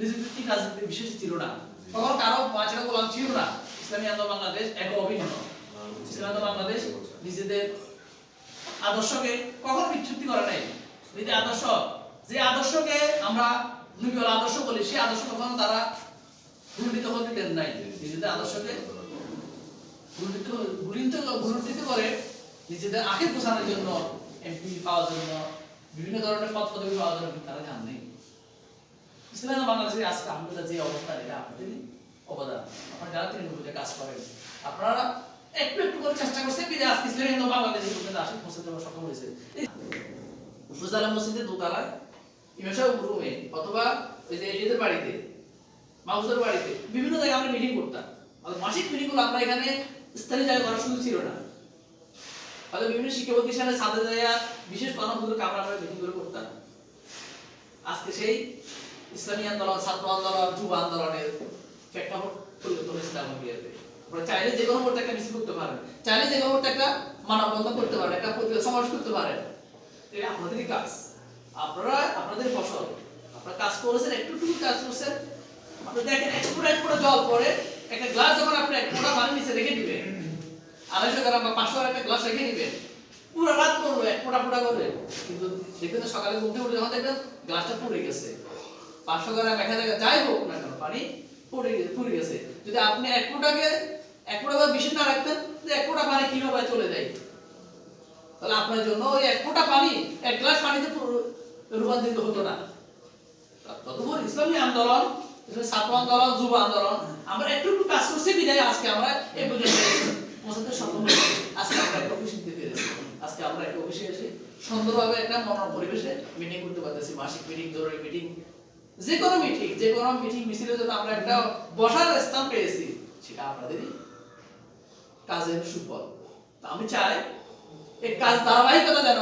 নিযুক্তি কাজে বিশেষ ছিল না তখন কারও পাঁচটা গোলাম ছিল না ইসলামী আন্দোলন বাংলাদেশ এক অভিন্ন। ইসলামী আন্দোলন বাংলাদেশ নিজেদের আদর্শকে কখনো বিচ্যুতি করে নাই। নিজেদের আদর্শ যে আদর্শকে আমরা নবীল আদর্শ বলি সেই আদর্শ কখনো তারা ভুলিত হতে দেন নাই। নিজেদের আদর্শকে ভুলিত করে নিজেদের আখে পোষানোর জন্য এমপি পাওয়ার জন্য বিভিন্ন ধরনের পদ পদবি পাওয়ার জন্য তারা জান নেই। ইসলাম বাংলাদেশের আজকে আমাদের যে অবস্থা, এটা আপনাদেরই অবদান। আপনারা যারা বুঝে কাজ করেন, আপনারা একটু একটু করে চেষ্টা করছেন যে আজকে ইসলাম বাংলাদেশের পর্যন্ত আসে পৌঁছাতে সক্ষম হয়েছে। ফুজালা মসজিদে দোতলায় ইমাম রুমে অথবা ওই যে এদের বাড়িতে মাউসের বাড়িতে বিভিন্ন জায়গায় আমরা মিটিং করতাম। মাসিক মিটিংগুলো আমরা এখানে স্থানীয় জায়গায় করার সুযোগ ছিল না। হয়তো বিভিন্ন শিক্ষা প্রতিষ্ঠানে সাথে জায়গা বিশেষ হুজুর আমরা আমরা মিটিং করে করতাম। আজকে সেই ইসলামী আন্দোলন, ছাত্র আন্দোলন, যুব আন্দোলনের প্রেক্ষাপট আপনারা চাইলে যে কোনো একটা মিছিল করতে পারেন। চাইলে যে কোনো একটা মানববন্ধন করতে পারেন, একটা করতে পারেন। এটা কাজ। আপনারা, আপনাদের ফসল। আপনারা কাজ করেছেন একটু কাজ করছেন। আপনি দেখেন, এক এক জল একটা গ্লাস যখন আপনি এক পানি নিচে রেখে দিবেন, আড়াইশো গ্রাম বা পাঁচশো একটা গ্লাস রেখে দিবেন, পুরো রাত পড়বে, এক ফোঁটা ফোঁটা করে। কিন্তু দেখবেন সকালে উঠে উঠে যখন দেখবেন গ্লাসটা পড়ে গেছে। পাঁচশো গ্রাম এক হাজার যাই হোক না কেন, পানি পড়ে পুড়ে গেছে। যদি আপনি এক ফোঁটাকে, এক ফোঁটা বা বেশি না রাখতেন যে এক ফোঁটা পানি কীভাবে চলে যায়? তাহলে আপনার জন্য ওই এক ফোঁটা পানি, এক গ্লাস পানিতে রূপান্তরিত হতো না। ততক্ষণ ইসলামী আন্দোলন ছাত্র আন্দোলন, যুব আন্দোলন, আমরা একটু একটু কাজ করছি, বিদায়। আজকে আমরা এই পর্যন্ত পৌঁছাতে সক্ষম আজকে আমরা একটা অফিস পেরেছি। আজকে আমরা একটা অফিসে এসে সুন্দরভাবে একটা মনোরম পরিবেশে মিটিং করতে পারতেছি। মাসিক মিটিং জরুরি মিটিং যে কোনো মিটিং যে কোনো মিটিং মিছিলের জন্য আমরা একটা বসার স্থান পেয়েছি, সেটা আপনাদেরই কাজের সুফল। আমি চাই এই কাজ ধারাবাহিকতা যেন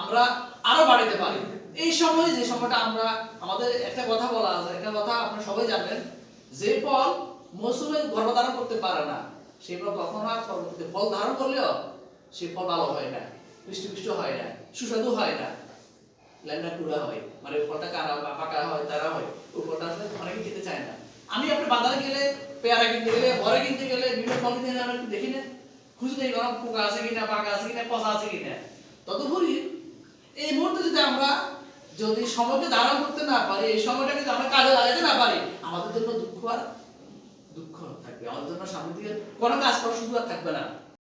আমরা আরও বাড়াতে পারি। এই সময়, যে সময়টা আমরা, আমাদের একটা কথা বলা আছে, একটা কথা আপনারা সবাই জানেন, যে ফল মৌসুমে গর্ভধারণ করতে পারে না সেই ফল কখনো আর ফল ধারণ করলেও সে ফল ভালো হয় না পুষ্ট হয় না, সুস্বাদু হয় না। ল্যান্ডা কুড়া হয় মানে ফলটা কারা বা পাকা হয়, তারা হয়। ওই ফলটা আসলে অনেকে খেতে চায় না। আমি আপনি বাজারে গেলে, পেয়ারা কিনতে গেলে, বড় কিনতে গেলে, বিভিন্ন ফল কিনতে গেলে আমরা দেখি না। খুঁজে দেখি কোনো পোকা আছে কিনা পাকা আছে কিনা, পচা আছে কিনা। তদুপরি এই মুহূর্তে যদি আমরা যদি সময়কে ধারণ করতে না পারি, এই সময়টাকে যদি আমরা কাজে লাগাতে না পারি, আমাদের জন্য দুঃখ আর দুঃখ থাকবে। আমাদের জন্য সামনে দিকে কোনো কাজ করার সুযোগ থাকবে না।